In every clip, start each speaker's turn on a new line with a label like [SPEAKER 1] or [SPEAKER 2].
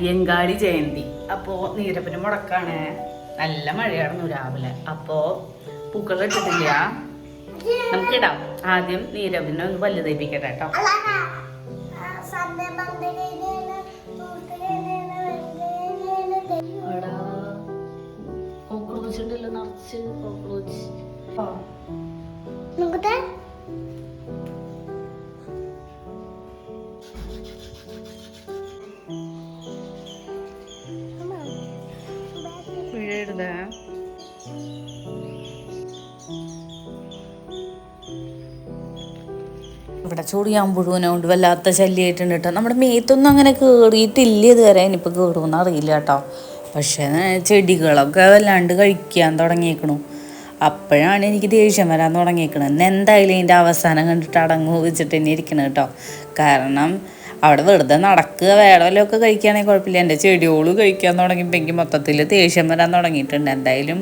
[SPEAKER 1] അയ്യങ്കാളി ജയന്തി. അപ്പോ നീരപ്പിന് മുടക്കാണ്. നല്ല മഴയായിരുന്നു രാവിലെ. അപ്പോ പൂക്കൾ ഇട്ടിട്ടില്ല. നമുക്കിടാം. ആദ്യം നീരവിനെ ഒന്ന് പല്ല് തേപ്പിക്കട്ടെ കേട്ടോ കോക്രോച്ച് ഉണ്ടല്ലോ നിറച്ച് കോക്രോച്ച് ഇവിടെ ചൂടിയാൻ പുഴുവിനെ കൊണ്ട് വല്ലാത്ത ശല്യമായിട്ടുണ്ട് കേട്ടോ. നമ്മുടെ മേത്തൊന്നും അങ്ങനെ കയറിയിട്ടില്ല ഇതുവരെ. ഇനിയിപ്പോൾ കയറുമെന്ന് അറിയില്ല കേട്ടോ. പക്ഷേ ചെടികളൊക്കെ വല്ലാണ്ട് കഴിക്കാൻ തുടങ്ങിയേക്കണു. അപ്പോഴാണ് എനിക്ക് ദേഷ്യം വരാൻ തുടങ്ങിയേക്കണത് എന്നെ എന്തായാലും ഇതിന്റെ അവസാനം കണ്ടിട്ട് അടങ്ങു വെച്ചിട്ട് തന്നെ ഇരിക്കണം കേട്ടോ. കാരണം അവിടെ വെറുതെ നടക്കുക വേടലൊക്കെ കഴിക്കുകയാണെങ്കിൽ കുഴപ്പമില്ല. എന്റെ ചെടിയോൾ കഴിക്കാൻ തുടങ്ങിയപ്പോൾ എനിക്ക് മൊത്തത്തിൽ ദേഷ്യം വരാൻ തുടങ്ങിയിട്ടുണ്ട്. എന്തായാലും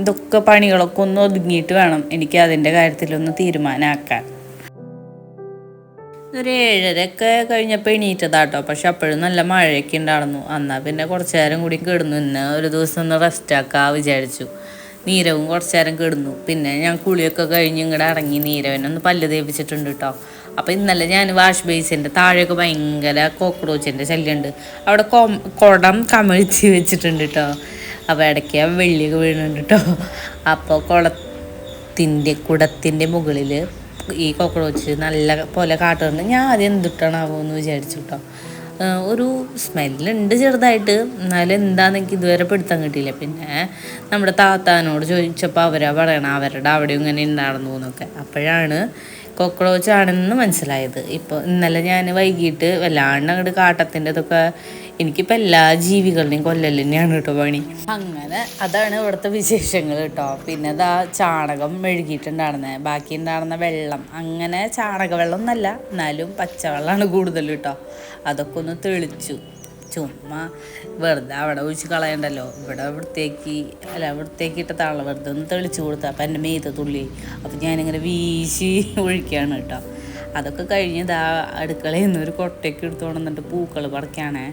[SPEAKER 1] ഇതൊക്കെ പണികളൊക്കെ ഒന്ന് ഒതുങ്ങിയിട്ട് വേണം എനിക്ക് അതിന്റെ കാര്യത്തിലൊന്ന് തീരുമാനമാക്കാൻ ഒരു ഏഴരയൊക്കെ കഴിഞ്ഞപ്പോൾ എണീറ്റതാട്ടോ. പക്ഷെ അപ്പോഴും നല്ല മഴയൊക്കെ ഉണ്ടായിരുന്നു. എന്നാൽ പിന്നെ കുറച്ച് നേരം കൂടി കിടന്നു. ഇന്ന് ഒരു ദിവസം ഒന്ന് റെസ്റ്റ് ആക്കാ വിചാരിച്ചു. നീരവും കുറച്ച് നേരം കിടന്നു. പിന്നെ ഞാൻ കുളിയൊക്കെ കഴിഞ്ഞ് ഇങ്ങോട്ട് ഇറങ്ങി. നീരവനൊന്ന് പല്ല് തേപ്പിച്ചിട്ടുണ്ട് കേട്ടോ അപ്പോൾ ഇന്നലെ ഞാൻ വാഷ് ബേസിന്റെ താഴെയൊക്കെ ഭയങ്കര കോക്രോച്ചിന്റെ ശല്യമുണ്ട് അവിടെ കൊം കുടം വെച്ചിട്ടുണ്ട് കേട്ടോ അപ്പോൾ ഇടയ്ക്ക് വെള്ളിയൊക്കെ വീഴുന്നുണ്ട് കേട്ടോ അപ്പോൾ കുളത്തിന്റെ കുടത്തിന്റെ മുകളിൽ ഈ കോക്രോച്ച് നല്ല പോലെ കാട്ടുന്നുണ്ട്. ഞാൻ ആദ്യം എന്തിട്ടാണാവോ എന്ന് വിചാരിച്ചു കേട്ടോ ഒരു സ്മെല്ലുണ്ട് ചെറുതായിട്ട്. എന്നാലും എന്താന്ന് എനിക്ക് ഇതുവരെ പിടുത്തം കിട്ടിയില്ല. പിന്നെ നമ്മുടെ താത്താനോട് ചോദിച്ചപ്പോൾ അവരാ പറയണം അവരുടെ അവിടെ ഇങ്ങനെ ഉണ്ടായിരുന്നു എന്നൊക്കെ. അപ്പോഴാണ് കോക്രോച്ച് ആണെന്ന് മനസ്സിലായത്. ഇപ്പോൾ ഇന്നലെ ഞാൻ വൈകിട്ട് വല്ലാണ്ട് അങ്ങോട്ട് കാട്ടത്തിന്റെ ഇതൊക്കെ എനിക്കിപ്പോൾ എല്ലാ ജീവികളുടെയും കൊല്ലൽ തന്നെയാണ് കേട്ടോ പണി. അങ്ങനെ അതാണ് ഇവിടുത്തെ വിശേഷങ്ങൾ കേട്ടോ. പിന്നെ ഇതാ ചാണകം മെഴുകിയിട്ടുണ്ടായിരുന്നത് ബാക്കി ഉണ്ടായിരുന്ന വെള്ളം. അങ്ങനെ ചാണക വെള്ളം ഒന്നല്ല എന്നാലും പച്ചവെള്ളമാണ് കൂടുതൽ കേട്ടോ. അതൊക്കെ ഒന്ന് തെളിച്ചു. ചുമ്മാ വെറുതെ അവിടെ ഒഴിച്ച് കളയണ്ടല്ലോ. ഇവിടെ വൃത്തിയാക്കി അല്ല വൃത്തിയാക്കിയിട്ട് താള വെറുതെ ഒന്ന് തെളിച്ചു കൊടുത്തു. അപ്പം എന്റെ മേത്ത് തുള്ളി. അപ്പം ഞാനിങ്ങനെ വീശി ഒഴിക്കുകയാണ് കേട്ടോ. അതൊക്കെ കഴിഞ്ഞ് ഇതാ അടുക്കളയിൽ നിന്ന് ഒരു കൊട്ടയൊക്കെ എടുത്ത് പൂക്കൾ പറിക്കുകയാണേ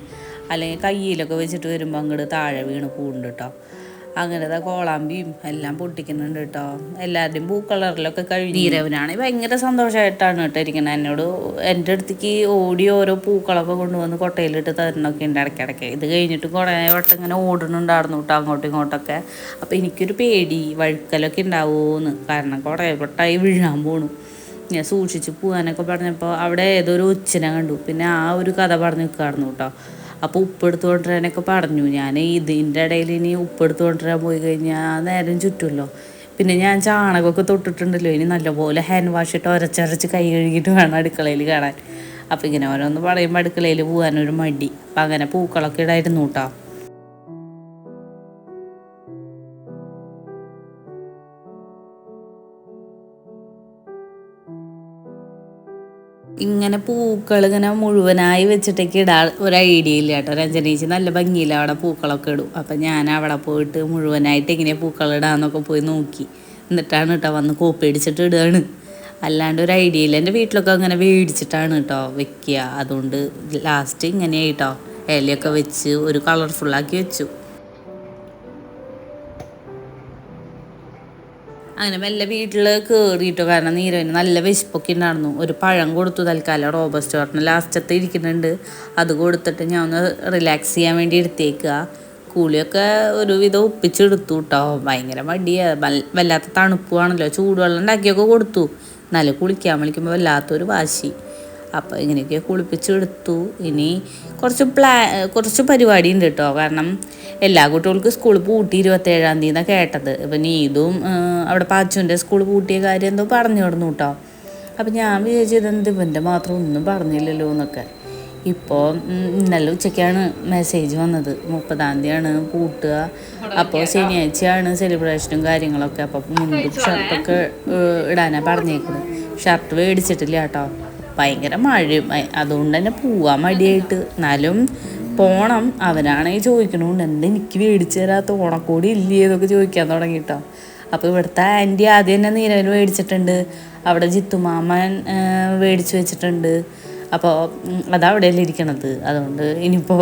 [SPEAKER 1] അല്ലെങ്കിൽ കയ്യിലൊക്കെ വെച്ചിട്ട് വരുമ്പോൾ അങ്ങോട്ട് താഴെ വീണ് പൂണ്ട് കേട്ടോ അങ്ങനത്തെ കോളാമ്പിയും എല്ലാം പൊട്ടിക്കുന്നുണ്ട് കേട്ടോ എല്ലാവരുടെയും പൂ കളറിലൊക്കെ കഴിഞ്ഞ്. നീരവനാണെങ്കിൽ ഭയങ്കര സന്തോഷമായിട്ടാണ് കേട്ടോ ഇരിക്കുന്നത് എന്നോട് എന്റെ അടുത്തേക്ക് ഓടി ഓരോ പൂക്കളൊക്കെ കൊണ്ടുവന്ന് കൊട്ടയിലിട്ട് തരണമൊക്കെ ഉണ്ട് ഇടയ്ക്കിടയ്ക്ക്. ഇത് കഴിഞ്ഞിട്ട് കുറേ വട്ടം ഇങ്ങനെ ഓടുന്നുണ്ടായിരുന്നു കേട്ടോ അങ്ങോട്ടും ഇങ്ങോട്ടൊക്കെ. അപ്പോൾ എനിക്കൊരു പേടി വഴുക്കലൊക്കെ ഉണ്ടാവുമെന്ന് കാരണം കുറേ വട്ടമായി വീഴാൻ പോണു. ഞാൻ സൂക്ഷിച്ച് പോകാനൊക്കെ പറഞ്ഞപ്പോൾ അവിടെ ഏതൊരു ഒച്ചിനെ കണ്ടു. പിന്നെ ആ ഒരു കഥ പറഞ്ഞു നിൽക്കായിരുന്നു കേട്ടോ അപ്പോൾ ഉപ്പ് കൊണ്ടുവരാനൊക്കെ പറഞ്ഞു. ഞാൻ ഇതിന്റെ ഇടയിൽ ഇനി ഉപ്പ് കൊണ്ടുവരാൻ പോയി കഴിഞ്ഞാൽ നേരം ചുറ്റുമല്ലോ. പിന്നെ ഞാൻ ചാണകമൊക്കെ തൊട്ടിട്ടുണ്ടല്ലോ. ഇനി നല്ലപോലെ ഹാൻഡ് വാഷ് ഇട്ട് ഒരച്ചരച്ച് കൈ കഴുകിയിട്ട് വേണം അടുക്കളയിൽ കാണാൻ. അപ്പോൾ ഇങ്ങനെ ഓരോന്ന് പറയുമ്പോൾ അടുക്കളയിൽ പോകാനൊരു മടി. അപ്പം അങ്ങനെ പൂക്കളൊക്കെ ഇടായിരുന്നു കേട്ടോ ഇങ്ങനെ പൂക്കൾ ഇങ്ങനെ മുഴുവനായി വെച്ചിട്ടൊക്കെ ഇടാൻ ഒരു ഐഡിയ ഇല്ല കേട്ടോ. രഞ്ജനീച്ച് നല്ല ഭംഗിയില്ല അവിടെ പൂക്കളൊക്കെ ഇടും. അപ്പം ഞാൻ അവിടെ പോയിട്ട് മുഴുവനായിട്ട് ഇങ്ങനെ പൂക്കൾ ഇടാന്നൊക്കെ പോയി നോക്കി. എന്നിട്ടാണ് കേട്ടോ വന്ന് കോപ്പി അടിച്ചിട്ട് ഇടുകയാണ് അല്ലാണ്ട് ഒരു ഐഡിയ ഇല്ല. എന്റെ വീട്ടിലൊക്കെ അങ്ങനെ മേടിച്ചിട്ടാണ് കേട്ടോ വെക്കുക. അതുകൊണ്ട് ലാസ്റ്റ് ഇങ്ങനെയായിട്ടോ ഇലയൊക്കെ വെച്ച് ഒരു കളർഫുള്ളാക്കി വെച്ചു. അങ്ങനെ മെല്ലെ വീട്ടിൽ കയറിയിട്ടോ കാരണം നീരവിന് നല്ല വിശപ്പൊക്കെ ഉണ്ടായിരുന്നു. ഒരു പഴം കൊടുത്തു തൽക്കാലം റോബസ്റ്റ് പറഞ്ഞ ലാസ്റ്റത്തെ ഇരിക്കുന്നുണ്ട്. അത് കൊടുത്തിട്ട് ഞാൻ ഒന്ന് റിലാക്സ് ചെയ്യാൻ വേണ്ടി എടുത്തേക്കുക. കൂളിയൊക്കെ ഒരുവിധം ഒപ്പിച്ചെടുത്തു കേട്ടോ ഭയങ്കര മടിയാ. വല്ലാത്ത തണുപ്പുവാണല്ലോ. ചൂടുവെള്ളം ഉണ്ടാക്കിയൊക്കെ കൊടുത്തു. നല്ല കുളിക്കാൻ വിളിക്കുമ്പോൾ വല്ലാത്തൊരു വാശി. അപ്പോൾ ഇങ്ങനെയൊക്കെ കുളിപ്പിച്ചെടുത്തു ഇനി കുറച്ച് പ്ലാ കുറച്ച് പരിപാടി ഉണ്ട് കേട്ടോ. കാരണം എല്ലാ കുട്ടികൾക്കും സ്കൂൾ പൂട്ടി ഇരുപത്തേഴാം തീയതി കേട്ടത്. ഇപ്പം നീതും അവിടെ പാച്ചുവിന്റെ സ്കൂൾ പൂട്ടിയ കാര്യം എന്തോ പറഞ്ഞു കിടന്നു കേട്ടോ. അപ്പം ഞാൻ വിചാരിച്ചത് ഇവന്റെ മാത്രം ഒന്നും പറഞ്ഞില്ലല്ലോ എന്നൊക്കെ. ഇപ്പോൾ ഇന്നലെ ഉച്ചയ്ക്കാണ് മെസ്സേജ് വന്നത്. മുപ്പതാം തീയതിയാണ് പൂട്ടുക. അപ്പോൾ ശനിയാഴ്ചയാണ് സെലിബ്രേഷനും കാര്യങ്ങളൊക്കെ. അപ്പോൾ മുണ്ടും ഷർട്ടൊക്കെ ഇടാനാണ് പറഞ്ഞേക്കുന്നത്. ഷർട്ട് മേടിച്ചിട്ടില്ല കേട്ടോ. ഭയങ്കര മഴയും. അതുകൊണ്ട് തന്നെ പോവാൻ മടിയായിട്ട്. എന്നാലും പോണം. അവനാണെങ്കിൽ ചോദിക്കണോണ്ട് എന്താ എനിക്ക് മേടിച്ചു തരാത്ത ഓണക്കോടി ഇല്ലേ? എന്നൊക്കെ ചോദിക്കാൻ തുടങ്ങിയിട്ടോ അപ്പോൾ ഇവിടുത്തെ ആന്റി ആദ്യം തന്നെ നീരവന് മേടിച്ചിട്ടുണ്ട്. അവിടെ ജിത്തുമാമൻ മേടിച്ചു വെച്ചിട്ടുണ്ട്. അപ്പോൾ അതവിടെയല്ലേ ഇരിക്കണത്? അതുകൊണ്ട് ഇനിയിപ്പോൾ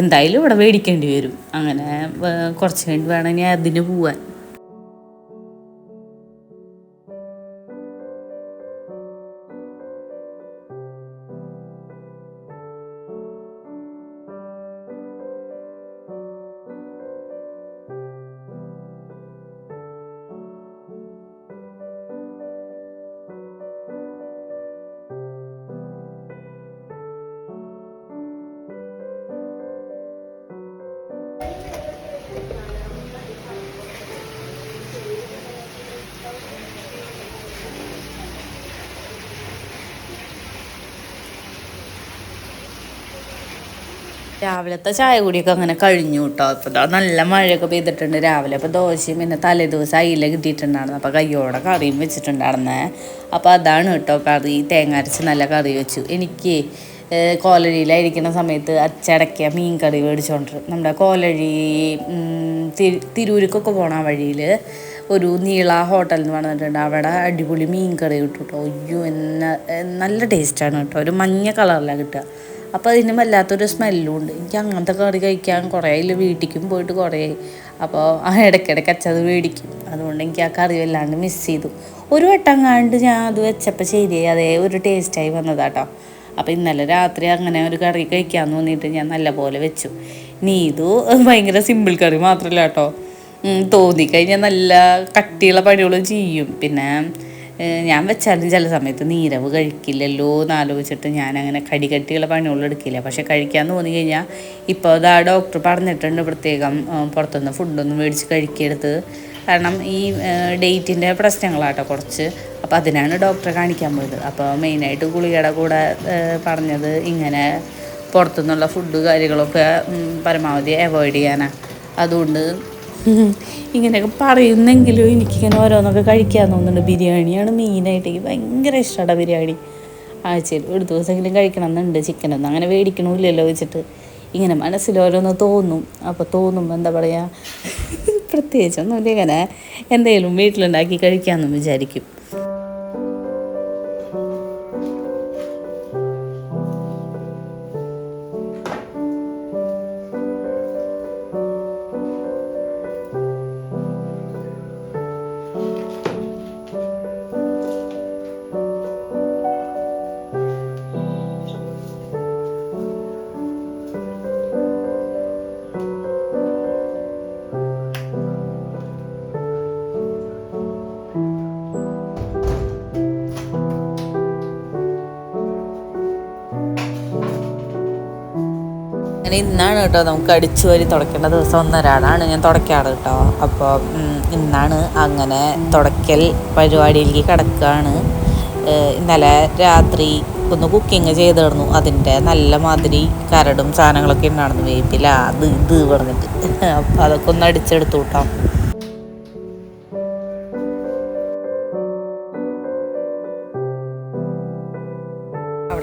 [SPEAKER 1] എന്തായാലും ഇവിടെ മേടിക്കേണ്ടി വരും. അങ്ങനെ കുറച്ച് കഴിഞ്ഞ് വേണം ഇനി അതിന് പോവാൻ. രാവിലത്തെ ചായ കുടിയൊക്കെ അങ്ങനെ കഴിഞ്ഞു കേട്ടോ ഇപ്പോൾ ദാ നല്ല മഴയൊക്കെ പെയ്തിട്ടുണ്ട് രാവിലെ. അപ്പോൾ ദോശയും പിന്നെ തലേദിവസം അയില കിട്ടിയിട്ടുണ്ടായിരുന്നു. അപ്പോൾ കയ്യോടെ കറിയും വെച്ചിട്ടുണ്ടായിരുന്നേ. അപ്പോൾ അതാണ് കേട്ടോ കറി. തേങ്ങ അരച്ച് നല്ല കറി വെച്ചു. എനിക്ക് കോലഴിയിലായിരിക്കുന്ന സമയത്ത് അച്ചടക്കിയ മീൻ കറി മേടിച്ചോണ്ട് നമ്മുടെ കോലഴി തിരൂരിക്കൊക്കെ പോണ വഴിയിൽ ഒരു നീള ഹോട്ടൽ എന്ന് പറഞ്ഞിട്ടുണ്ട്. അവിടെ അടിപൊളി മീൻ കറി കിട്ടും കേട്ടോ അയ്യോ എന്ന നല്ല ടേസ്റ്റാണ് കേട്ടോ ഒരു മഞ്ഞ കളറിലാണ് കിട്ടുക. അപ്പോൾ അതിന് വല്ലാത്തൊരു സ്മെല്ലും ഉണ്ട്. എനിക്ക് അങ്ങനത്തെ കറി കഴിക്കാൻ കുറേ ഇല്ല വീട്ടിലേക്കും പോയിട്ട് കുറേ അപ്പോൾ ആ ഇടയ്ക്കിടയ്ക്ക് അച്ചത് മേടിക്കും. അതുകൊണ്ട് എനിക്ക് ആ കറി വല്ലാണ്ട് മിസ് ചെയ്തു. ഒരു വട്ടം കണ്ട് ഞാൻ അത് വെച്ചപ്പോൾ ശരിയായി അതേ ഒരു ടേസ്റ്റായി വന്നതാട്ടോ. അപ്പോൾ ഇന്നലെ രാത്രി അങ്ങനെ ഒരു കറി കഴിക്കാൻ തോന്നിയിട്ട് ഞാൻ നല്ലപോലെ വെച്ചു. നീതു ഭയങ്കര സിമ്പിൾ കറി മാത്രമല്ല കേട്ടോ. തോന്നിക്കഴിഞ്ഞാൽ നല്ല കട്ടിയുള്ള പണികളും ചെയ്യും. പിന്നെ ഞാൻ വെച്ചാലും ചില സമയത്ത് നീരവ് കഴിക്കില്ലല്ലോ എന്ന് ആലോചിച്ചിട്ട് ഞാൻ അങ്ങനെ കടി കട്ടിയുള്ള പണികളും എടുക്കില്ല. പക്ഷെ കഴിക്കാൻ തോന്നി കഴിഞ്ഞാൽ ഇപ്പോൾ അതാ ഡോക്ടർ പറഞ്ഞിട്ടുണ്ട് പ്രത്യേകം പുറത്തുനിന്ന് ഫുഡൊന്നും മേടിച്ച് കഴിക്കരുത്. കാരണം ഈ ഡേറ്റിന്റെ പ്രശ്നങ്ങളാട്ടോ കുറച്ച്. അപ്പോൾ അതിനാണ് ഡോക്ടറെ കാണിക്കാൻ പോയത്. അപ്പോൾ മെയിനായിട്ട് ഗുളികയുടെ കൂടെ പറഞ്ഞത് ഇങ്ങനെ പുറത്തുനിന്നുള്ള ഫുഡ് കാര്യങ്ങളൊക്കെ പരമാവധി അവോയ്ഡ് ചെയ്യാനാണ് അതുകൊണ്ട് ഇങ്ങനെയൊക്കെ പറയുന്നെങ്കിലും എനിക്കിങ്ങനെ ഓരോന്നൊക്കെ കഴിക്കാൻ തോന്നുന്നുണ്ട്. ബിരിയാണിയാണ് മെയിനായിട്ട് എനിക്ക് ഭയങ്കര ഇഷ്ടമാണ് ബിരിയാണി. ആഴ്ചയിൽ ഒരു ദിവസമെങ്കിലും കഴിക്കണം എന്നുണ്ട് ചിക്കനൊന്നും അങ്ങനെ മേടിക്കണമില്ലല്ലോ വെച്ചിട്ട്. ഇങ്ങനെ മനസ്സിൽ ഓരോന്ന് തോന്നും. അപ്പോൾ തോന്നുമ്പോൾ എന്താ പറയുക പ്രത്യേകിച്ചൊന്നുമില്ല. ഇങ്ങനെ എന്തെങ്കിലും വീട്ടിലുണ്ടാക്കി കഴിക്കാമെന്ന് വിചാരിക്കും. അങ്ങനെ ഇന്നാണ് കേട്ടോ നമുക്ക് അടിച്ചു വരി തുടയ്ക്കേണ്ട ദിവസം ഒന്നരാടാണ് ഞാൻ തുടയ്ക്കാറ് കേട്ടോ. അപ്പോൾ ഇന്നാണ് അങ്ങനെ തുടയ്ക്കൽ പരിപാടിയിലേക്ക് കിടക്കുകയാണ് ഇന്നലെ രാത്രി ഒന്ന് കുക്കിംഗ് ചെയ്തിരുന്നു. അതിന്റെ നല്ല മാതിരി കരടും സാധനങ്ങളൊക്കെ ഉണ്ടായിരുന്നു വേപ്പില അത് ഇത് പറഞ്ഞിട്ട്. അപ്പോൾ അതൊക്കെ ഒന്ന് അടിച്ചെടുത്തു കേട്ടോ.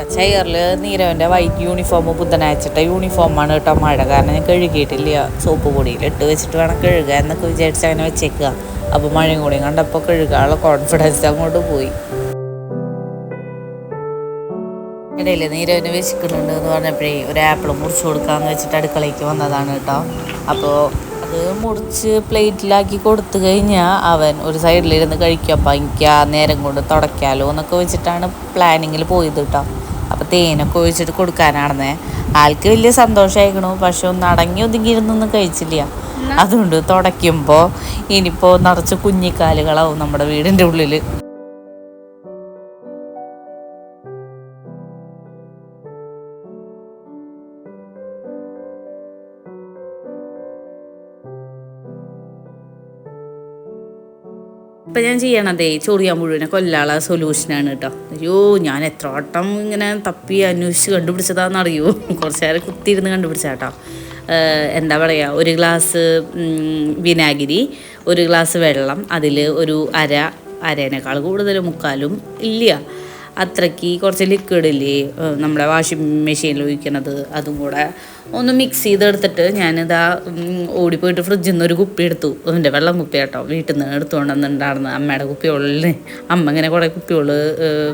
[SPEAKER 1] അവിടെ ചെയറിൽ നീരവന്റെ വൈറ്റ് യൂണിഫോം ബുധനാഴ്ചത്തെ യൂണിഫോമാണ് കേട്ടോ മഴ കാരണം ഞാൻ കഴുകിയിട്ടില്ല. സോപ്പ് പൊടിയിൽ ഇട്ട് വെച്ചിട്ട് വേണം കഴുകുക എന്നൊക്കെ വിചാരിച്ച് അങ്ങനെ വെച്ചേക്കുക. അപ്പോൾ മഴയും കൂടി കണ്ടപ്പോൾ കഴുകാനുള്ള കോൺഫിഡൻസ് അങ്ങോട്ട് പോയി. ഇടയിൽ നീരവന് വിശക്കുന്നുണ്ട് എന്ന് പറഞ്ഞപ്പോഴേ ഒരു ആപ്പിൾ മുറിച്ച് കൊടുക്കാമെന്ന് വെച്ചിട്ട് അടുക്കളയ്ക്ക് വന്നതാണ് കേട്ടോ. അപ്പോൾ അത് മുറിച്ച് പ്ലേറ്റിലാക്കി കൊടുത്തു കഴിഞ്ഞാൽ അവൻ ഒരു സൈഡിലിരുന്ന് കഴിക്കുക അപ്പം എനിക്ക് ആ നേരം കൊണ്ട് തുടയ്ക്കാലോ എന്നൊക്കെ വെച്ചിട്ടാണ് പ്ലാനിങ്ങിൽ പോയത് കേട്ടോ. തേനൊക്കെ ഒഴിച്ചിട്ട് കൊടുക്കാനാണെന്നേ. ആൾക്ക് വലിയ സന്തോഷമായിക്കണു പക്ഷെ ഒന്ന് അടങ്ങി ഒതുങ്ങിയിരുന്നൊന്നും കഴിച്ചില്ല. അതുകൊണ്ട് തുടയ്ക്കുമ്പോൾ ഇനിയിപ്പോൾ നിറച്ച് കുഞ്ഞിക്കാലുകളാവും നമ്മുടെ വീടിന്റെ ഉള്ളിൽ ഇപ്പം ഞാൻ ചെയ്യണതേ ചൊറിയാൻ മുഴുവനെ കൊല്ലാള സൊല്യൂഷനാണ് കേട്ടോ അയ്യോ ഞാൻ എത്ര വട്ടം ഇങ്ങനെ തപ്പി അന്വേഷിച്ച് കണ്ടുപിടിച്ചതാണെന്ന് അറിയോ കുറച്ച് നേരം കുത്തിയിരുന്ന് കണ്ടുപിടിച്ചാ കേട്ടോ എന്താ പറയുക ഒരു ഗ്ലാസ് വിനാഗിരി ഒരു ഗ്ലാസ് വെള്ളം അതിൽ ഒരു അര അരേനേക്കാൾ കൂടുതൽ മുക്കാലും ഇല്ല. അത്രയ്ക്ക് കുറച്ച് ലിക്വിഡ് ഇല്ലേ നമ്മുടെ വാഷിംഗ് മെഷീനിൽ ഒഴിക്കണത് അതും കൂടെ ഒന്ന് മിക്സ് ചെയ്തെടുത്തിട്ട് ഞാനിതാ ഓടിപ്പോയിട്ട് ഫ്രിഡ്ജിൽ നിന്ന് ഒരു കുപ്പി എടുത്തു. അതിന്റെ വെള്ളം കുപ്പി കേട്ടോ വീട്ടിൽ നിന്ന് എടുത്തുകൊണ്ടെന്നുണ്ടായിരുന്നു അമ്മയുടെ കുപ്പികളിൽ അമ്മ ഇങ്ങനെ കുറേ കുപ്പികൾ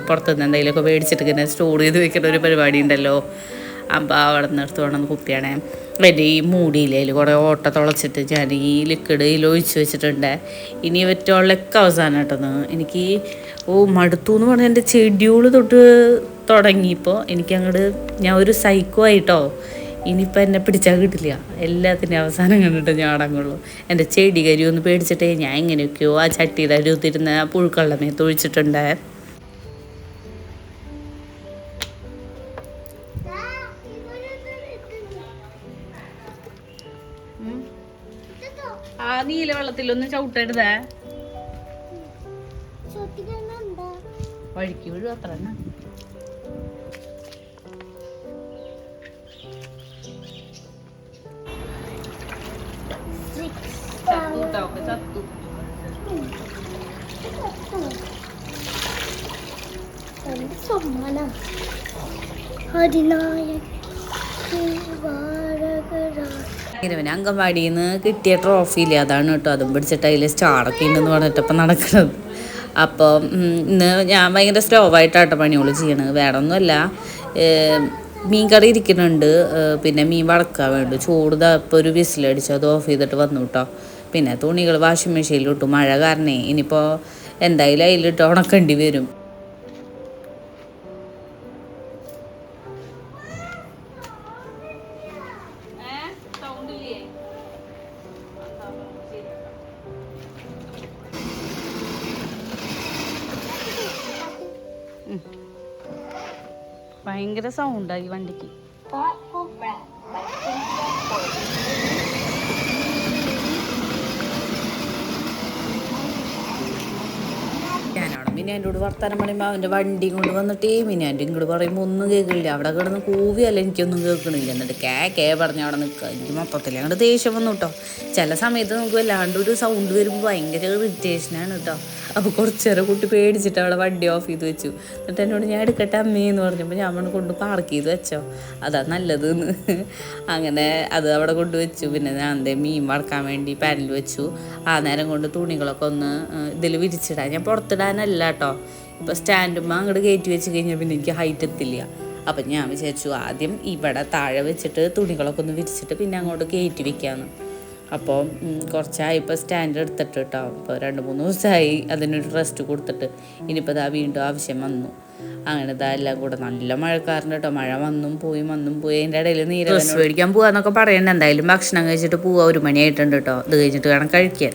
[SPEAKER 1] പുറത്തുനിന്ന് എന്തെങ്കിലുമൊക്കെ മേടിച്ചിട്ട് ഇങ്ങനെ സ്റ്റോർ ചെയ്ത് വെക്കുന്ന ഒരു പരിപാടി ഉണ്ടല്ലോ. അപ്പോൾ അവിടെ നിന്ന് എടുത്തുകൊണ്ടെന്ന് കുപ്പിയാണ്. എന്റെ ഈ മൂടിയിലേൽ കുറേ ഓട്ട തുളച്ചിട്ട് ഞാൻ ഈ ലിക്വിഡ് ഇതിൽ ഒഴിച്ച് വെച്ചിട്ടുണ്ട്. ഇനി പറ്റുള്ളൊക്കെ അവസാനം കേട്ടത് എനിക്ക് ഓ മടുത്തു എന്ന് പറഞ്ഞാൽ എന്റെ ഷെഡ്യൂൾ തൊട്ട് തുടങ്ങിയപ്പോൾ എനിക്ക് അങ്ങോട്ട് ഞാൻ ഒരു സൈക്കോ ആയിട്ടോ ഇനിയിപ്പോൾ എന്നെ പിടിച്ചാൽ കിട്ടില്ല. എല്ലാത്തിന്റെ അവസാനം കണ്ടിട്ട് ഞാൻ അടങ്ങുള്ളൂ. എന്റെ ചെടി കരി ഒന്ന് പേടിച്ചിട്ടേ ഞാൻ എങ്ങനെയൊക്കെയോ ആ ചട്ടിയുടെ അരുത്തിരുന്ന പുഴുക്കളുടെ മേത്ത് ഒഴിച്ചിട്ടുണ്ട് ആ നീല വെള്ളത്തിലൊന്നും ചവിട്ടരുതേ. വഴിക്ക് വീഴും അത്ര തന്നെ. ചത്തൂട്ടൊക്കെ ചത്തു. ഇരവന് അംഗൻവാടിയിൽ നിന്ന് കിട്ടിയ ട്രോഫിയില്ലേ അതാണ് കേട്ടോ. അതും പിടിച്ചിട്ട് അതിൽ സ്റ്റാറൊക്കെ ഉണ്ടെന്ന് പറഞ്ഞിട്ടപ്പം നടക്കുന്നത്. അപ്പോൾ ഇന്ന് ഞാൻ ഭയങ്കര സ്ലോ ആയിട്ടാട്ടോ പണിയോൾ ചെയ്യണത് ഏം, മീൻ കറി ഇരിക്കുന്നുണ്ട് പിന്നെ മീൻ വളക്കാൻ വേണ്ടി ചൂട് ഇപ്പോൾ ഒരു വിസിലടിച്ചു. അത് ഓഫ് ചെയ്തിട്ട് വന്നു കേട്ടോ പിന്നെ തുണികൾ വാഷിംഗ് മെഷീനിൽ മഴ കാരണേ ഇനിയിപ്പോൾ എന്തായാലും അതിലിട്ട് ഉണക്കേണ്ടി വരും. ഭയങ്കര സൗണ്ടായി വണ്ടിക്ക്. ഞാനാണ് മിനാന്റെ കൂടെ വർത്താനം പറയുമ്പോൾ അവന്റെ വണ്ടി കൊണ്ട് വന്നിട്ടേ മിനാന്റെ ഇങ്ങോട്ട് പറയുമ്പോൾ ഒന്നും കേൾക്കില്ല. അവിടെ കിടന്ന് കൂവിയല്ല എനിക്കൊന്നും കേൾക്കണില്ല. എന്നിട്ട് കേ കേ പറഞ്ഞ് അവിടെ നിൽക്കുക. എനിക്ക് മൊത്തത്തിൽ അങ്ങോട്ട് ദേഷ്യം വന്നു കേട്ടോ. ചില സമയത്ത് നമുക്ക് വല്ലാണ്ട് ഒരു സൗണ്ട് വരുമ്പോൾ ഭയങ്കര ഇറിറ്റേഷനാണ് കേട്ടോ. അപ്പോൾ കുറച്ച് നേരം കുട്ടി പേടിച്ചിട്ട് അവളെ വണ്ടി ഓഫ് ചെയ്ത് വെച്ചു. എന്നിട്ട് എന്നോട് ഞാൻ എടുക്കട്ടെ അമ്മയെന്ന് പറഞ്ഞപ്പോൾ ഞാൻ അവനെ കൊണ്ട് പാർക്ക് ചെയ്ത് വെച്ചോ. അതാ നല്ലത് അങ്ങനെ അത് അവിടെ കൊണ്ട് വെച്ചു. പിന്നെ ഞാൻ എന്തേ മീൻ വറക്കാൻ വേണ്ടി പാനിൽ വെച്ചു. ആ നേരം കൊണ്ട് തുണികളൊക്കെ ഒന്ന് ഇതിൽ വിരിച്ചിടാൻ. ഞാൻ പുറത്തിടാനല്ല കേട്ടോ ഇപ്പോൾ സ്റ്റാൻഡുമ്പോൾ അങ്ങോട്ട് കയറ്റി വെച്ച് കഴിഞ്ഞാൽ പിന്നെ എനിക്ക് ഹൈറ്റ് എത്തില്ല. അപ്പം ഞാൻ വിചാരിച്ചു ആദ്യം ഇവിടെ താഴെ വെച്ചിട്ട് തുണികളൊക്കെ ഒന്ന് വിരിച്ചിട്ട് പിന്നെ അങ്ങോട്ട് കയറ്റി വെക്കാമെന്ന് അപ്പോൾ കുറച്ചായി. ഇപ്പോൾ സ്റ്റാൻഡ് എടുത്തിട്ട് കേട്ടോ. ഇപ്പോൾ രണ്ട് മൂന്ന് ദിവസമായി അതിനൊരു റെസ്റ്റ് കൊടുത്തിട്ട് ഇനിയിപ്പോൾ ഇതാ വീണ്ടും ആവശ്യം വന്നു. അങ്ങനെ ഇതാ എല്ലാം കൂടെ നല്ല മഴക്കാരന്റെ കേട്ടോ. മഴ വന്നും പോയി വന്നും പോയി. അതിന്റെ ഇടയിൽ നീര മേടിക്കാൻ പോവാന്നൊക്കെ പറയണ്ട എന്തായാലും ഭക്ഷണം കഴിച്ചിട്ട് പോവാ. ഒരു മണിയായിട്ടുണ്ട് കേട്ടോ. ഇത് കഴിഞ്ഞിട്ട് വേണം കഴിക്കാൻ.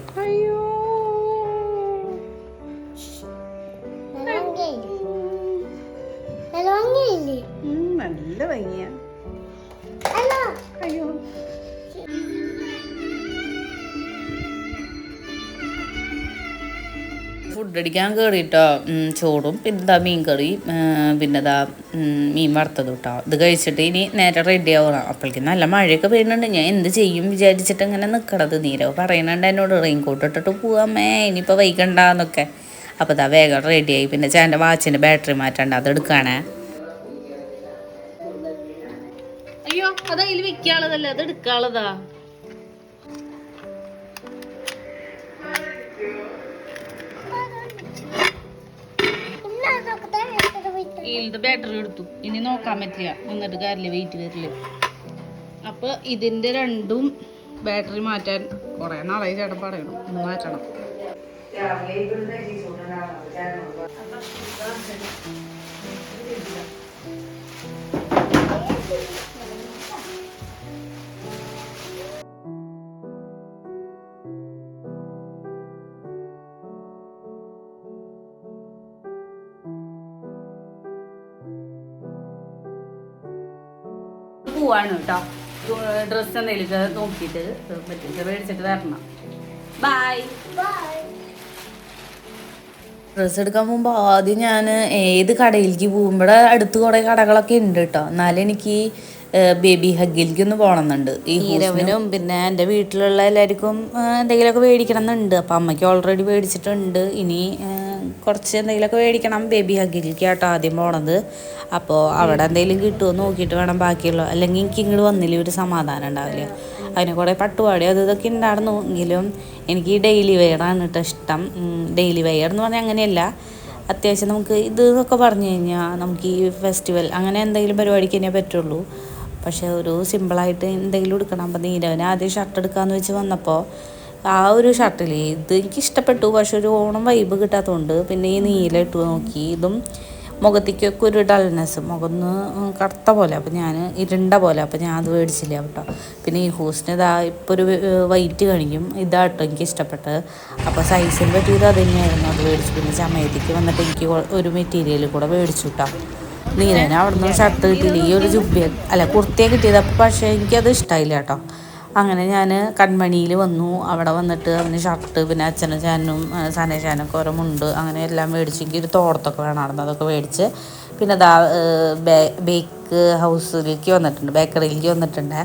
[SPEAKER 1] ഫുഡ് അടിക്കാൻ കയറിയിട്ടോ ചോറും പിന്നെ ഇതാ മീൻ കറി. ഇതാ മീൻ വറുത്തത് കേട്ടോ ഇത് കഴിച്ചിട്ട് ഇനി നേരെ റെഡി ആവണം. അപ്പോഴേക്കും നല്ല മഴയൊക്കെ പെയ്യുന്നുണ്ട്. ഞാൻ എന്ത് ചെയ്യും വിചാരിച്ചിട്ട് ഇങ്ങനെ നിൽക്കണത് നീരവ് പറയുന്നുണ്ട് എന്നോട്. റെയിൻ കോട്ട് ഇട്ടിട്ട് പോവാമേ ഇനിയിപ്പോൾ വൈകണ്ടെന്നൊക്കെ. അപ്പോൾ ഇതാ വേഗം റെഡിയായി പിന്നെ ചാന്റെ വാച്ചിന്റെ ബാറ്ററി മാറ്റണ്ട. അത് എടുക്കാണേ. അയ്യോ അതാ ഇതിൽ വെക്കാനുള്ളതല്ല? അത് എടുക്കാനുള്ളതാ. ഇത് ബാറ്ററി എടുത്തു. ഇനി നോക്കാൻ പറ്റില്ല. എന്നിട്ട് കാര്യമില്ല വെയിറ്റ് വരില്ല. അപ്പൊ ഇതിന്റെ രണ്ടും ബാറ്ററി മാറ്റാൻ കുറെ നാളായി ചേട്ടൻ പറയണം. ഒന്ന് മാറ്റണം. പോവാണ് കേട്ടോ. ഡ്രസ്സ് എന്തെങ്കിലും നോക്കിയിട്ട് പറ്റിച്ച് മേടിച്ചിട്ട് തരണം ബൈ ഡ്രസ്സ് എടുക്കാൻ പോകുമ്പോൾ ആദ്യം ഞാൻ ഏത് കടയിലേക്ക് പോകുമ്പോൾ അടുത്ത് കുറേ കടകളൊക്കെ ഉണ്ട് കേട്ടോ. എന്നാലും എനിക്ക് ബേബി ഹഗ്ഗിലേക്ക് ഒന്ന് പോകണമെന്നുണ്ട് ഈ ഹീരവനും പിന്നെ എന്റെ വീട്ടിലുള്ള എല്ലാവർക്കും എന്തെങ്കിലുമൊക്കെ മേടിക്കണം എന്നുണ്ട് അപ്പം അമ്മയ്ക്ക് ഓൾറെഡി മേടിച്ചിട്ടുണ്ട്. ഇനി കുറച്ച് എന്തെങ്കിലുമൊക്കെ മേടിക്കണം. ബേബി ഹഗ്ഗിലേക്ക് കേട്ടോ ആദ്യം പോണത്. അപ്പോൾ അവിടെ എന്തെങ്കിലും കിട്ടുമോ നോക്കിയിട്ട് വേണം ബാക്കിയുള്ള അല്ലെങ്കിൽ എനിക്ക് ഇങ്ങോട്ട് വന്നില്ല ഒരു സമാധാനം ഉണ്ടാവില്ല? അതിന് കുറേ പട്ടുപാടി അത് ഇതൊക്കെ ഉണ്ടായിരുന്നു. എങ്കിലും എനിക്ക് ഡെയിലി വെയറാണ് കേട്ടോ ഇഷ്ടം. ഡെയിലി വെയർ എന്ന് പറഞ്ഞാൽ അങ്ങനെയല്ല. അത്യാവശ്യം നമുക്ക് ഇത് എന്നൊക്കെ പറഞ്ഞു കഴിഞ്ഞാൽ നമുക്ക് ഈ ഫെസ്റ്റിവൽ അങ്ങനെ എന്തെങ്കിലും പരിപാടിക്ക് തന്നെ പറ്റുള്ളൂ. പക്ഷേ ഒരു സിമ്പിളായിട്ട് എന്തെങ്കിലും എടുക്കണം. അപ്പം നീരവന് ആദ്യം ഷർട്ട് എടുക്കാമെന്ന് വെച്ച് വന്നപ്പോൾ ആ ഒരു ഷർട്ടിൽ ഇത് എനിക്ക് ഇഷ്ടപ്പെട്ടു പക്ഷെ ഒരു ഓണം വൈബ് കിട്ടാത്തതുകൊണ്ട് പിന്നെ ഈ നീല ഇട്ട് നോക്കി. ഇതും മുഖത്തേക്കൊക്കെ ഒരു ഡൾനെസ് മുഖം ഒന്ന് കറുത്ത പോലെ. അപ്പം ഞാൻ ഇരുണ്ട പോലെ. അപ്പം ഞാൻ അത് മേടിച്ചില്ല കേട്ടോ. പിന്നെ ഈ ഹൂസിന് ഇതാ ഇപ്പോൾ ഒരു വൈറ്റ് കാണിക്കും. ഇതാട്ടോ എനിക്ക് ഇഷ്ടപ്പെട്ടത് അപ്പോൾ സൈസിന് പറ്റിയത് അത് തന്നെയായിരുന്നു അത് മേടിച്ചു. പിന്നെ ചമയത്തേക്ക് വന്നിട്ട് എനിക്ക് ഒരു മെറ്റീരിയൽ കൂടെ മേടിച്ചു കേട്ടോ അവിടെ അവിടുന്ന് ഷർട്ട് കിട്ടിയില്ല. ഈ ഒരു ജുബ്ബ അല്ല കുർത്തിയെ കിട്ടിയത്. അപ്പോൾ പക്ഷേ എനിക്കത് ഇഷ്ടമായില്ല കേട്ടോ അങ്ങനെ ഞാൻ കൺമണിയിൽ വന്നു. അവിടെ വന്നിട്ട് അവന് ഷർട്ട് പിന്നെ അച്ഛനും ചാനും സനേശാനൊക്കെ ഓരോ മുണ്ട് അങ്ങനെ എല്ലാം മേടിച്ചെങ്കിൽ ഒരു തോർത്തൊക്കെ വേണമായിരുന്നു. അതൊക്കെ മേടിച്ച് പിന്നെ ദാ ബേക്ക് ഹൗസിലേക്ക് വന്നിട്ടുണ്ട്. ബേക്കറിയിലേക്ക് വന്നിട്ടുണ്ട്.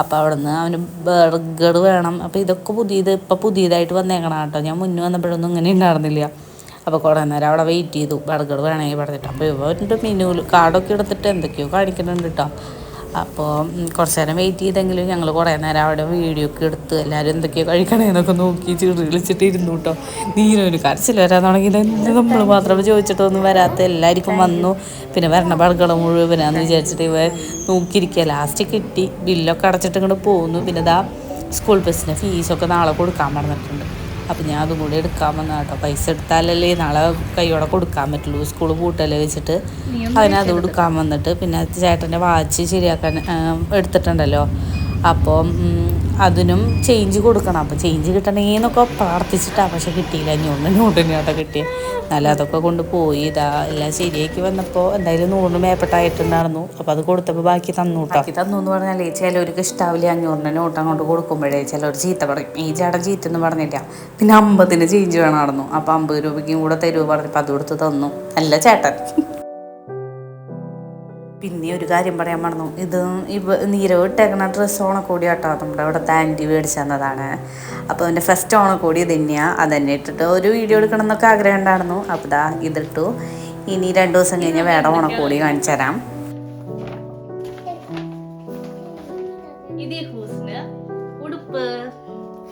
[SPEAKER 1] അപ്പോൾ അവിടുന്ന് അവന് ബർഗർ വേണം. അപ്പോൾ ഇതൊക്കെ പുതിയത് ഇപ്പോൾ പുതിയതായിട്ട് വന്നേക്കണം കേട്ടോ. ഞാൻ മുന്നേ വന്നപ്പോഴൊന്നും ഇങ്ങനെ ഉണ്ടായിരുന്നില്ല. അപ്പോൾ കുറേ നേരം അവിടെ വെയിറ്റ് ചെയ്തു. ബർഗർ വേണമെങ്കിൽ പറഞ്ഞിട്ട്. അപ്പോൾ ഇവന്റെ മെനുവിൽ കാർഡൊക്കെ എടുത്തിട്ട് എന്തൊക്കെയോ കാണിക്കുന്നുണ്ട് കേട്ടോ അപ്പോൾ കുറച്ച് നേരം വെയിറ്റ് ചെയ്തെങ്കിലും ഞങ്ങൾ കുറേ നേരം അവിടെ വീഡിയോ ഒക്കെ എടുത്ത് എല്ലാവരും എന്തൊക്കെയോ കഴിക്കണേന്നൊക്കെ നോക്കി ചിറി വിളിച്ചിട്ട് ഇരുന്നു കേട്ടോ നീനൊരു കരച്ചിൽ വരാൻ തുടങ്ങി നമ്മൾ മാത്രം ചോദിച്ചിട്ടൊന്നും വരാത്ത എല്ലാവർക്കും വന്നു. പിന്നെ വരണ പടകളെ മുഴുവനാന്ന് വിചാരിച്ചിട്ട് ഇവ നോക്കിയിരിക്കുക. ലാസ്റ്റ് കിട്ടി. ബില്ലൊക്കെ അടച്ചിട്ട് ഇങ്ങോട്ട് പോകുന്നു പിന്നെ ഇതാ സ്കൂൾ ബസ്സിന് ഫീസൊക്കെ നാളെ കൊടുക്കാൻ പറഞ്ഞിട്ടുണ്ട്. അപ്പം ഞാൻ അതും കൂടി എടുക്കാൻ വന്ന കേട്ടോ പൈസ എടുത്താലല്ലേ നാളെ കൈയോടെ കൊടുക്കാൻ പറ്റുള്ളൂ. സ്കൂൾ പൂട്ടല്ലേ വെച്ചിട്ട്. അതിനത് കൊടുക്കാൻ വന്നിട്ട് പിന്നെ ചേട്ടന്റെ വാച്ച് ശരിയാക്കാൻ എടുത്തിട്ടുണ്ടല്ലോ. അപ്പോൾ അതിനും ചേഞ്ച് കൊടുക്കണം. അപ്പോൾ ചേഞ്ച് കിട്ടണേന്നൊക്കെ പ്രാർത്ഥിച്ചിട്ടാണ് പക്ഷെ കിട്ടിയില്ല. നൂറിന് നൂറിന് കേട്ടോ കിട്ടിയത് എന്നാലും അതൊക്കെ കൊണ്ട് പോയി. ഇതാ എല്ലാം ശരിയാക്കി വന്നപ്പോൾ എന്തായാലും നൂറിന് മേപ്പെട്ടായിട്ടുണ്ടായിരുന്നു അപ്പോൾ അത് കൊടുത്തപ്പോൾ ബാക്കി തന്നു ബാക്കി തന്നു എന്ന് പറഞ്ഞാൽ ചിലവർക്ക് ഇഷ്ടാവില്ല അഞ്ഞൂറിന് നോട്ട് അങ്ങോട്ട് കൊടുക്കുമ്പോഴേ. ചിലർ ചീത്ത പറയും. ഈ ചേട്ടൻ ചീത്ത എന്ന് പറഞ്ഞില്ല. പിന്നെ അമ്പതിന് ചേഞ്ച് വേണമായിരുന്നു. അപ്പോൾ അമ്പത് രൂപയ്ക്കും കൂടെ തരുമോ പറഞ്ഞപ്പോൾ അത് കൊടുത്ത് തന്നു. അല്ല ചേട്ടൻ. പിന്നെ ഒരു കാര്യം പറയാൻ മറന്നു. ഇത് ഇവ നീരവ് ഇട്ടേക്കുന്ന ഡ്രസ്സ് ഓണക്കോടി കേട്ടോ. നമ്മുടെ അവിടുത്തെ ആന്റി മേടിച്ചു തന്നതാണ്. അപ്പോൾ എന്റെ ഫസ്റ്റ് ഓണക്കോടി തന്നെയാണ് അത് തന്നെ ഇട്ടിട്ട് ഒരു വീഡിയോ എടുക്കണം എന്നൊക്കെ ആഗ്രഹം ഉണ്ടായിരുന്നു. അപ്പോൾ ദാ ഇതിട്ടു. ഇനി രണ്ട് ദിവസം കഴിഞ്ഞാൽ വേറെ ഓണക്കോടി കാണിച്ചു തരാം.
[SPEAKER 2] ഉടുപ്പ്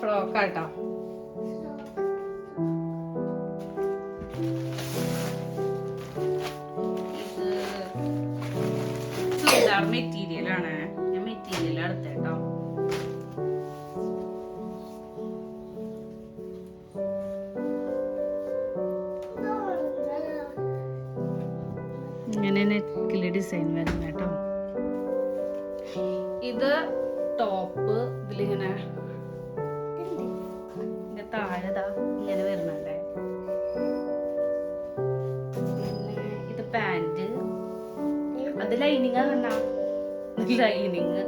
[SPEAKER 2] ഫ്രോക്ക് ചുരിദാർ മെറ്റീരിയൽ ആണ്. ഞാൻ മെറ്റീരിയൽ എടുത്തേട്ടോ ഇങ്ങനെ നെക്കിൽ ഡിസൈൻ വരുന്ന കേട്ടോ. ഇത് ടോപ്പ് ഇതിലിങ്ങനെ ഇതിന്റെ താഴെതാ ഇങ്ങനെ വരുന്നുണ്ടേ. പിന്നെ ഇത് പാന്റ് അത് ലൈനിങ്ങാ കണ്ട ലൈനിങ്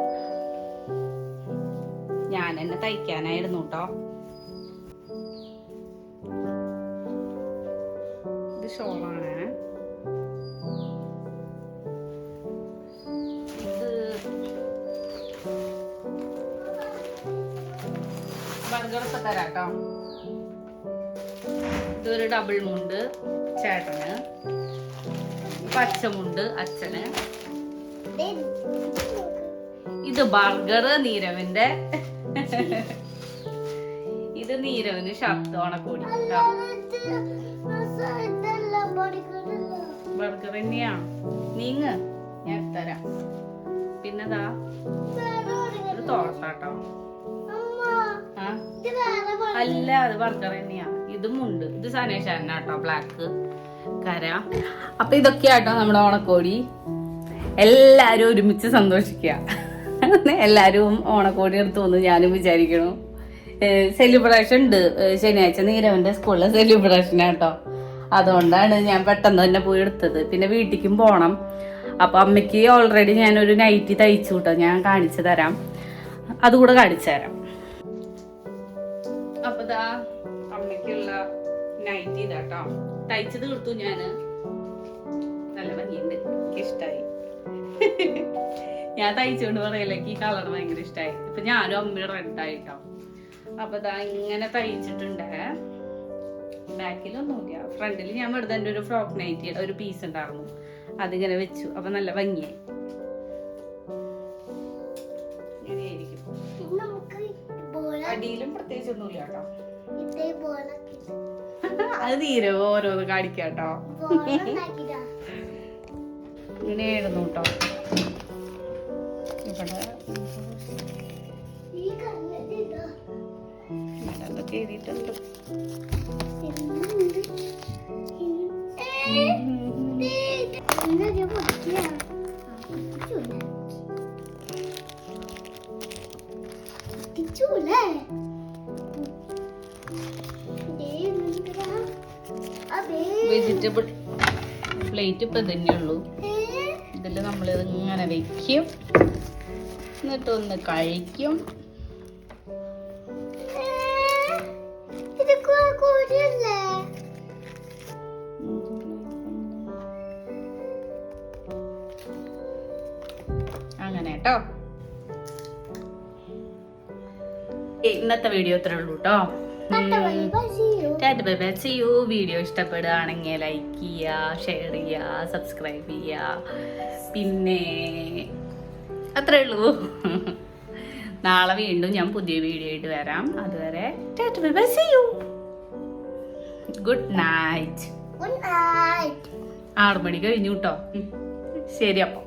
[SPEAKER 2] ഞാൻ എന്നെ തയ്ക്കാനായിരുന്നു കേട്ടോ ഇത് ഷോളാണ്. ഇത് ബർഗറൊക്കെ തരാട്ടോ. ഇതൊരു ഡബിൾ മുണ്ട് ചേട്ടന്. പച്ചമുണ്ട് അച്ഛന്. ഇത് ബർഗർ നീരവിന്റെ. ഇത് നീരവിന് കേട്ടോ. ബർഗർ തന്നെയാണ് നീങ്ങ്. ഞാൻ തരാം. പിന്നെതാ? ഇത് തോർത്താട്ടോ അല്ല അത് ബർഗർ തന്നെയാ. ഇതും ഉണ്ട് ഇത് സനേഷാട്ടോ ബ്ലാക്ക്. കര. അപ്പൊ ഇതൊക്കെയാട്ടോ നമ്മുടെ ഓണക്കോടി. എല്ലാരും ഒരുമിച്ച് സന്തോഷിക്കുക. എല്ലാവരും ഓണക്കോടി എടുത്തു വന്ന് ഞാനും വിചാരിക്കണു സെലിബ്രേഷൻ ഉണ്ട്. ശനിയാഴ്ച നീരവന്റെ സ്കൂളിലെ സെലിബ്രേഷൻ കേട്ടോ അതുകൊണ്ടാണ് ഞാൻ പെട്ടെന്ന് തന്നെ പോയി എടുത്തത്. പിന്നെ വീട്ടിലേക്കും പോകണം അപ്പൊ അമ്മയ്ക്ക് ഓൾറെഡി ഞാനൊരു നൈറ്റി തയ്ച്ചു കിട്ടോ ഞാൻ കാണിച്ചു തരാം. അതുകൂടെ കാണിച്ചു തരാം. അപ്പൊ ദാ അമ്മയ്ക്കുള്ള നൈറ്റി ഇതാട്ടോ. തയ്ച്ചു തീർത്തു ഞാൻ. നല്ല ഭംഗിയുണ്ട്. എനിക്ക് ഇഷ്ടായി ഞാൻ തയ്ച്ചുകൊണ്ട് പറയല്ലേ എനിക്ക് ഈ കളർ ഭയങ്കര ഇഷ്ടമായി ഇപ്പൊ ഞാനും അമ്മയും റെഡ് ആയിട്ടോ അപ്പൊ ദാ ഇങ്ങനെ തയ്ച്ചിട്ടുണ്ട്. ബാക്കിലൊന്നുമില്ല ഫ്രണ്ടിൽ ഞാൻ വെറുതെ എന്റെ ഒരു ഫ്രോക്ക് നൈറ്റി ഒരു പീസ് ഉണ്ടായിരുന്നു. അതിങ്ങനെ വെച്ചു. അപ്പൊ നല്ല ഭംഗിയായി. അടിയിലും പ്രത്യേകിച്ച് ഒന്നുമില്ല കേട്ടോ.
[SPEAKER 3] ഇതേ
[SPEAKER 2] അത് തീരെ ഓരോന്ന് കാണിക്കാട്ടോ
[SPEAKER 3] ഇങ്ങനെ
[SPEAKER 2] ഇങ്ങനെയായിരുന്നു കേട്ടോ. ഇവിടെ. എഴുതിയിട്ടുണ്ട്? വെജിറ്റബിൾ പ്ലേറ്റ് ഇപ്പൊ തന്നെയുള്ളൂ ഇതിൽ നമ്മൾ ഇങ്ങനെ വെക്കും. എന്നിട്ട് ഒന്ന് കഴിക്കും അങ്ങനെ കേട്ടോ ഇന്നത്തെ വീഡിയോ ഇത്രേ ഉള്ളൂ കേട്ടോ ചെയ്യൂ വീഡിയോ ഇഷ്ടപ്പെടുകയാണെങ്കിൽ ലൈക്ക് ചെയ്യുക ഷെയർ ചെയ്യുക സബ്സ്ക്രൈബ് ചെയ്യുക. പിന്നെ അത്രേ ഉള്ളൂ. നാളെ വീണ്ടും ഞാൻ പുതിയ വീഡിയോ ആയിട്ട് വരാം. അതുവരെ സി യു ഗുഡ് നൈറ്റ് ആറു മണി കഴിഞ്ഞു കേട്ടോ ശരി അപ്പോൾ.